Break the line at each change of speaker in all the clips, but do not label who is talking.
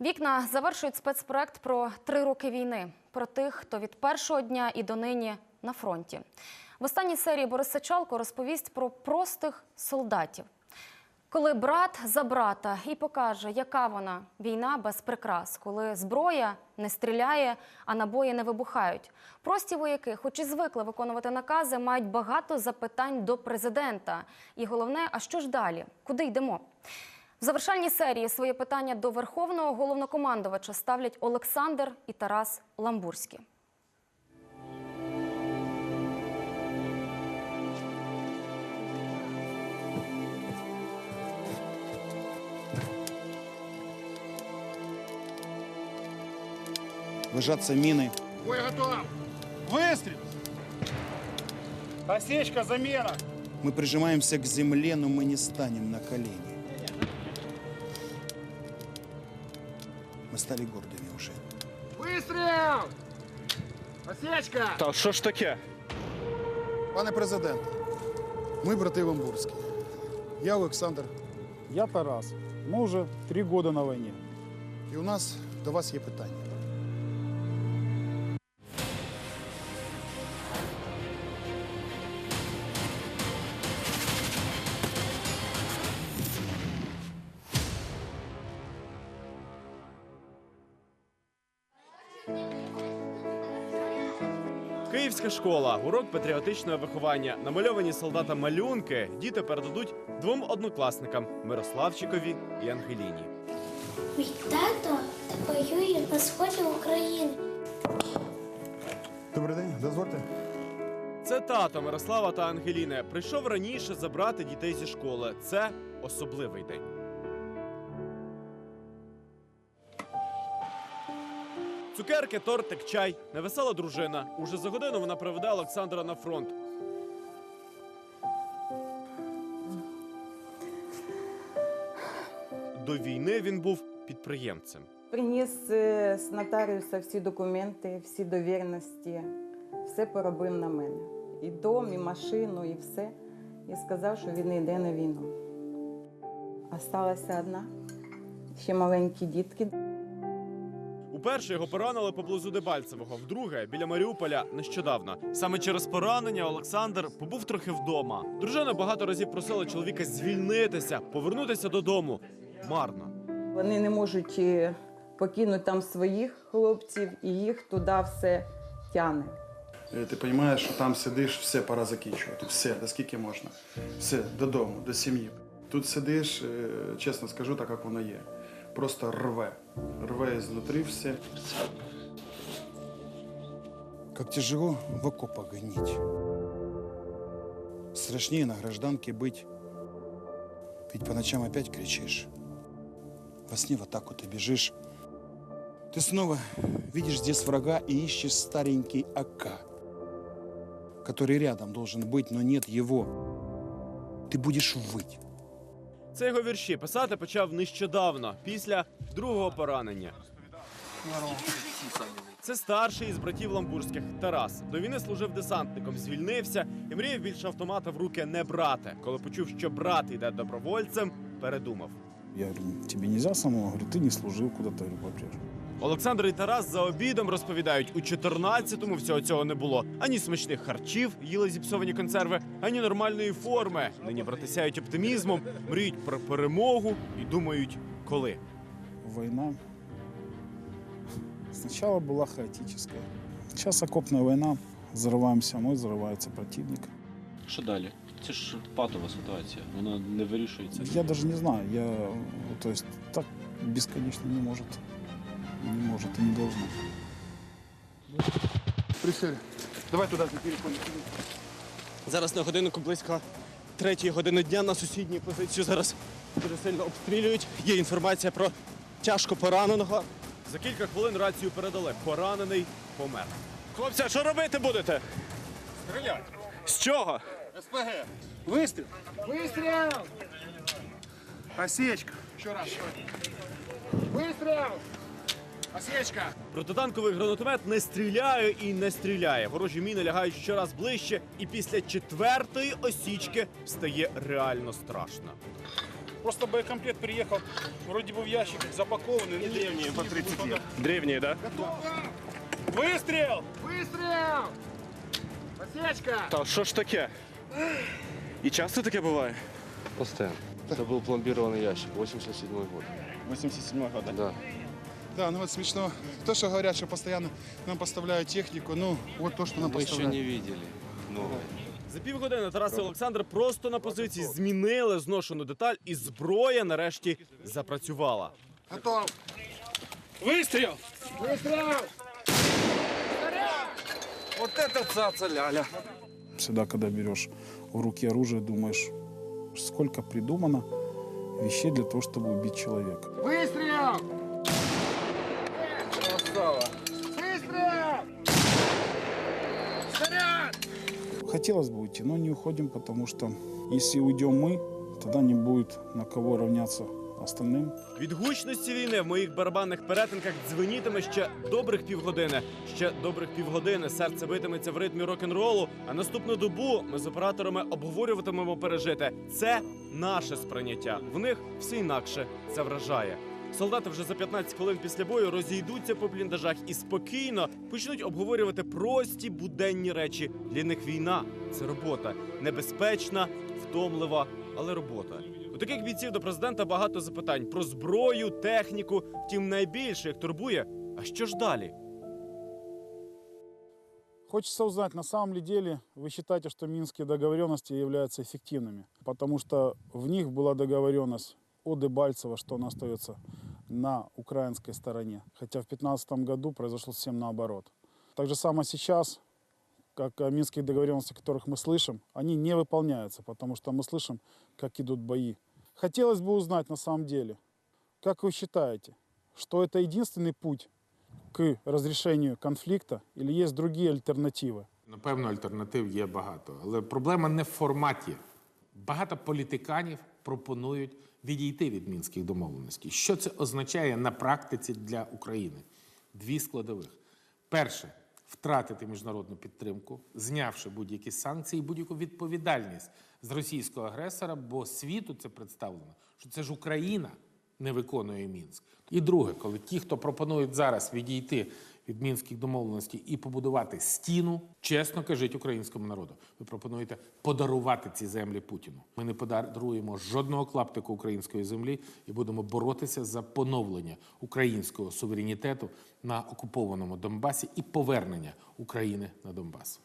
Вікна завершують спецпроект про три роки війни, про тих, хто від першого дня і донині на фронті. В останній серії Борис Сичалко розповість про простих солдатів. Коли брат за брата і покаже, яка вона війна без прикрас, коли зброя не стріляє, а набої не вибухають. Прості вояки, хоч і звикли виконувати накази, мають багато запитань до президента. І головне, а що ж далі? Куди йдемо? В завершальній серії своє питання до верховного головнокомандувача ставлять Олександр і Тарас Ламбурські.
Ложатся мины.
Бой готов! Выстрел! Осечка, замена!
Мы прижимаемся к земле, но мы не станем на колени. стали гордыми уже.
Выстрел! Осечка!
Та що ж таке?
Пане президенте, ми брати Ламбурські. Я Олександр,
Я Тарас. Мы уже три года на войне.
і у нас до вас є питання.
Київська школа, урок патріотичного виховання. Намальовані солдатам малюнки діти передадуть двом однокласникам Мирославчикові і Ангеліні.
Мій тато воює на сході України.
Добрий день, дозвольте.
Це тато Мирослава та Ангеліни. Прийшов раніше забрати дітей зі школи. Це особливий день. Цукерки, тортик, чай, невесела дружина. Уже за годину вона приведе Олександра на фронт. До війни він був підприємцем.
Приніс е, з нотаріуса всі документи, всі довірності, все поробив на мене. І дом, і машину, і все. І сказав, що він йде на війну. Осталася одна, ще маленькі дітки.
Уперше його поранили поблизу Дебальцевого, вдруге біля Маріуполя нещодавно. Саме через поранення Олександр побув трохи вдома. Дружина багато разів просила чоловіка звільнитися, повернутися додому. Марно.
Вони не можуть е, покинути там своїх хлопців, і їх туди все тяне.
Е, Ти розумієш, що там сидиш, все пора закінчувати. Все, до скільки можна. Все, додому, до сім'ї. Тут сидиш, е, чесно скажу, так як воно є. Просто рве. Рве знутрі все.
Как тяжело в окопах гнить. Страшнее на гражданке быть. Ведь по ночам опять кричишь. Во сне в атаку ты бежишь. Ты снова видишь здесь врага и ищешь старенький АК, который рядом должен быть, но нет его. Ты будешь выть.
Це його вірші писати почав нещодавно, після другого поранення. Це старший із братів Ламбурських Тарас. До війни служив десантником, звільнився і мріяв більше автомата в руки не брати. Коли почув, що брат йде добровольцем, передумав.
Я говорю, не можна самому? Говорю, ти не служив куди-то попрешь.
Олександр і Тарас за обідом розповідають, у 14-му всього цього не було. Ані смачних харчів, їли зіпсовані консерви, ані нормальної форми. Нині брати сяють оптимізмом, мріють про перемогу і думають, коли.
Война сначала была хаотическая. Сейчас окопная война. Взрываемся мы, взрывается противник.
Що далі? Це ж патова ситуація, вона не вирішується.
Я даже не знаю, я, то есть так бесконечно не может. Не может и не должно.
Присели. Давай туди переходимо.
Зараз на годиннику близько третьої години дня на сусідню позицію зараз дуже сильно обстрілюють. Є інформація про тяжко пораненого. За кілька хвилин рацію передали. Поранений помер. Хлопці, а що робити будете?
Стрелять!
З чого?
СПГ! Выстрел! Выстрел!
Осечка.
Еще раз. Выстрел! Осечка!
Протитанковий гранатомет не стріляє і не стріляє. Ворожі міни лягають щораз ближче, і після четвертої осічки стає реально страшно.
Просто боекомплект приехал, вроде бы в ящиках, запакованный. ну,
Древние по 30 лет. Древние, да?
Выстрел!
Выстрел! Осечка!
Та що ж таке? І часто таке буває?
Постоянно. Это был пломбированный ящик, 87 год.
87 года.
Да.
Да, ну вот смешно. То, что говорят, что постоянно нам поставляют технику, ну вот то, что нам
Мы еще
поставляют.
не видели новое.
За півгодини Тарас і Олександр просто на позиції змінили зношену деталь, і зброя нарешті запрацювала.
Готов!
Выстрел!
Выстрел!
Всегда, когда берешь в руки оружие, думаешь, сколько придумано вещей для того, чтобы убить человека.
Выстрел! Выстрел! Снаряд!
Хотелось бы уйти, но не уходим, потому что если уйдем мы, тогда не будет на кого равняться остальным.
Від гучності війни в моїх барабанних перетинках дзвенітиме ще добрих півгодини. Ще добрих півгодини серце битиметься в ритмі рок-н-ролу. А наступну добу ми з операторами обговорюватимемо пережити. Це наше сприйняття. В них все інакше це вражає. Солдати вже за 15 хвилин після бою розійдуться по бліндажах і спокійно почнуть обговорювати прості буденні речі. Для них війна це робота небезпечна, втомлива, але робота. У таких бійців до президента багато запитань про зброю, техніку. Втім, найбільше їх турбує. А що ж далі?
Хочется узнать, на самом ли деле вы считаете, что минские договоренности являются эффективными? Потому что в них была договоренность о Дебальцево, что она остается на украинской стороне. Хотя в 2015 году произошло совсем наоборот. Так же самое сейчас, как о минских договоренностях, о которых мы слышим, они не выполняются, потому что мы слышим, как идут бои. Хотелось бы узнать на самом деле, как вы считаете, что это единственный путь к разрешению конфликта или есть другие альтернативы?
Напевно, альтернатив є багато. Але проблема не в форматі. Багато політиканів пропонують відійти від мінських домовленостей. Що це означає на практиці для України? Дві складових. Перше втратити міжнародну підтримку, знявши будь-які санкції, будь-яку відповідальність з російського агресора, бо світу це представлено, що це ж Україна не виконує Мінськ. І друге, коли ті, хто пропонують зараз відійти від мінських домовленостей і побудувати стіну, чесно кажіть українському народу, ви пропонуєте подарувати ці землі Путіну. Ми не подаруємо жодного клаптику української землі і будемо боротися за поновлення українського суверенітету на окупованому Донбасі і повернення України на Донбас.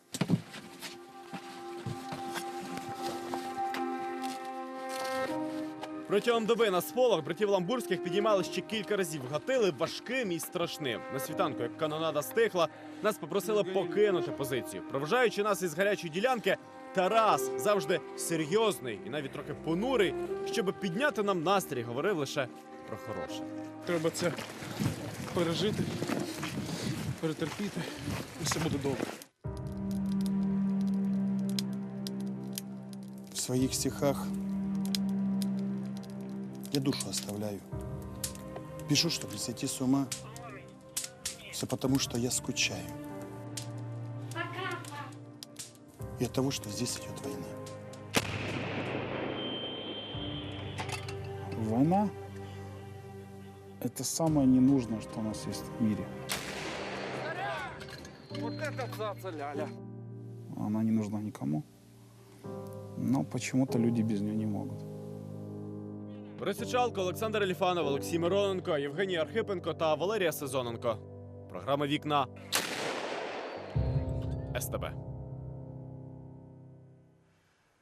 Протягом доби на сполох братів Ламбурських підіймали ще кілька разів. Гатили важким і страшним. На світанку, як канонада стихла, нас попросили покинути позицію. Проважаючи нас із гарячої ділянки, Тарас завжди серйозний і навіть трохи понурий, щоб підняти нам настрій, говорив лише про хороше.
Треба це пережити, перетерпіти, і все буде добре.
В своих стихах я душу оставляю. Пишу, чтобы сойти с ума. Все потому, что я скучаю. И от того, что здесь идет война.
Война – это самое ненужное, что у нас есть в мире. Она не нужна никому. Но почему-то люди без нее не могут.
Борис Олександр Еліфанов, Олексій Мироненко, Євгеній Архипенко та Валерія Сезоненко. Програма Вікна СТБ.